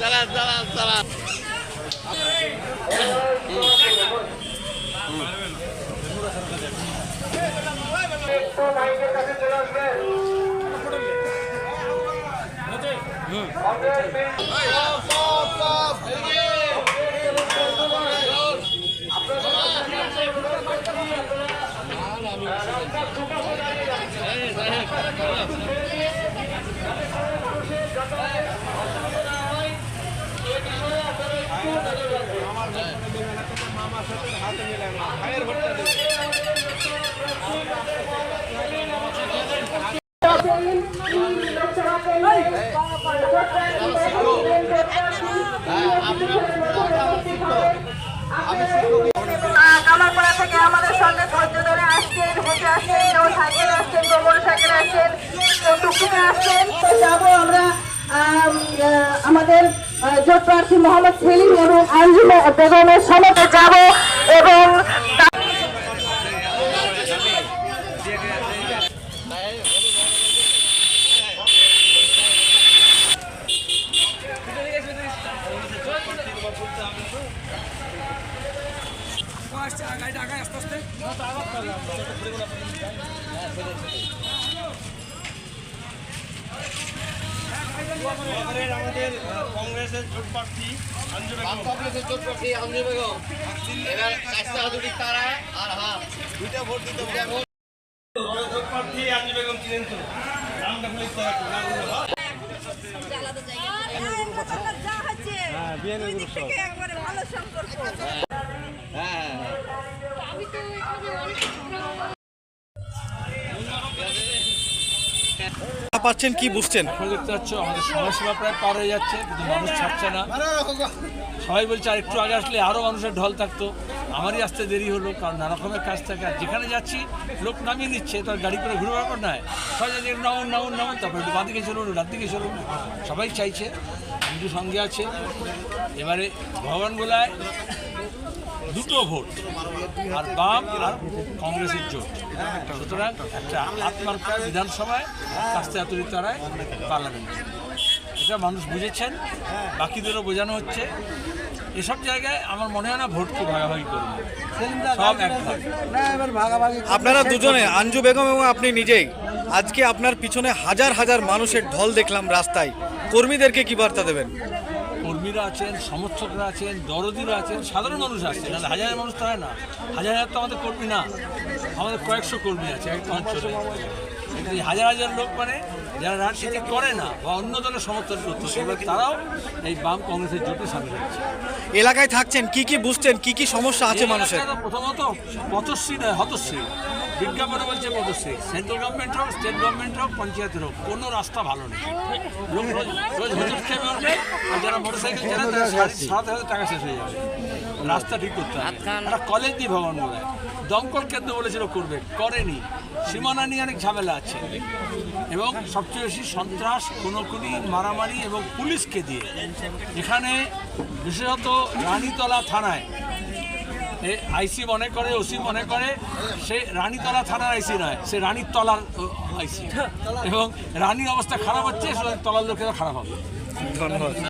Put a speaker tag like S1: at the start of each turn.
S1: চালান চালান চালান
S2: কামারপাড়া থেকে আমাদের সঙ্গে ধৈর্য ধরে জোট প্রার্থী মোহাম্মদ সেলিম এবং আঞ্জুম বেগমের সমতে যাব এবং তা-
S3: আমাদের কংগ্রেসের জোট প্রার্থী আঞ্জু
S1: বাম কংগ্রেসের জোট প্রার্থী আঞ্জু বেগম। এবার কাজটা হাতুড়ি তারা আর হাত দুইটা ভোট দিতে দুইটা ভোট
S3: জোট প্রার্থী আঞ্জু বেগম চিনেন তো। নামটা বলে। দিতে হবে নামগুলো
S4: পাচ্ছেন, কি বুঝছেন?
S5: দেখতে পাচ্ছ আমাদের প্রায় পার হয়ে যাচ্ছে মানুষ ছাড়ছে না। সবাই বলছে আর একটু আগে আসলে আরও মানুষের ঢল থাকতো। আমারই আসতে দেরি হলো, কারণ নানা রকমের কাজ থাকে। আর যেখানে যাচ্ছি, লোক নামিয়ে নিচ্ছে, তো গাড়ি করে ঘুরে বেড়াবার নয়। সবাই যাচ্ছে নামুন নামুন নামুন, তারপরে একটু বাঁ দিকে চলুন রাত দিকে চলুন। সবাই চাইছে কিন্তু সঙ্গে আছে। এবারে ভগবানগোলায় দুটো ভোট আর বাম আর কংগ্রেসের জোট। সুতরাং একটা আত্মার্কা বিধানসভায় কাস্তে হাতুড়ি তারায় পার্লামেন্ট। এটা মানুষ বুঝেছেন বাকিদেরও বোঝানো হচ্ছে। এসব জায়গায় আমার মনে হয় না ভোট খুব ভাগাভাগি করবে। সব এক
S4: আপনারা দুজনে আঞ্জু বেগম এবং আপনি নিজেই আজকে আপনার পিছনে হাজার হাজার মানুষের ঢল দেখলাম রাস্তায়। কর্মীদেরকে কি বার্তা দেবেন?
S5: কর্মীরা আছেন সমর্থকরা আছেন, দরদিরা আছেন, সাধারণ মানুষ আছেন না হাজার মানুষ তো হয় না। হাজার হাজার তো আমাদের কর্মী না। আমাদের কয়েকশো কর্মী আছে একটা অঞ্চলে এই হাজার হাজার লোক মানে যারা রাজনীতি করে না বা অন্য দলের সমর্থন করতো সেবার তারাও এই বাম কংগ্রেসের জোটে সামিল হচ্ছে।
S4: এলাকায় থাকছেন কি কি বুঝছেন কি কি সমস্যা আছে মানুষের?
S5: প্রথমত পথশ্রী নয় হতশ্রী। বিজ্ঞাপনে বলছে পথশ্রী। সেন্ট্রাল গভর্নমেন্ট হোক স্টেট গভর্নমেন্ট হোক পঞ্চায়েতের হোক কোনো রাস্তা ভালো নেই। লোক রোজ রোজ হোটেল খেয়ে আর যারা মোটর সাইকেল চালায় তারা সাড়ে সাত হাজার টাকা শেষ হয়ে যাবে। রাস্তা ঠিক করতে হবে। কলেজ নেই ভবন বলে। দমকল কেন্দ্র বলেছিল করবে। করেনি। সীমানা নিয়ে অনেক ঝামেলা আছে। এবং সবচেয়ে বেশি সন্ত্রাস খুনোখুনি মারামারি এবং পুলিশকে দিয়ে। এখানে বিশেষত রানীতলা থানায়। এ আইসি মনে করে ওসি মনে করে সে রানীতলা থানার আইসি নয় সে রানীর তলার আইসি এবং রানীর অবস্থা খারাপ হচ্ছে সুতরাং তলার লোকেরা খারাপ হবে।
S4: ধন্যবাদ।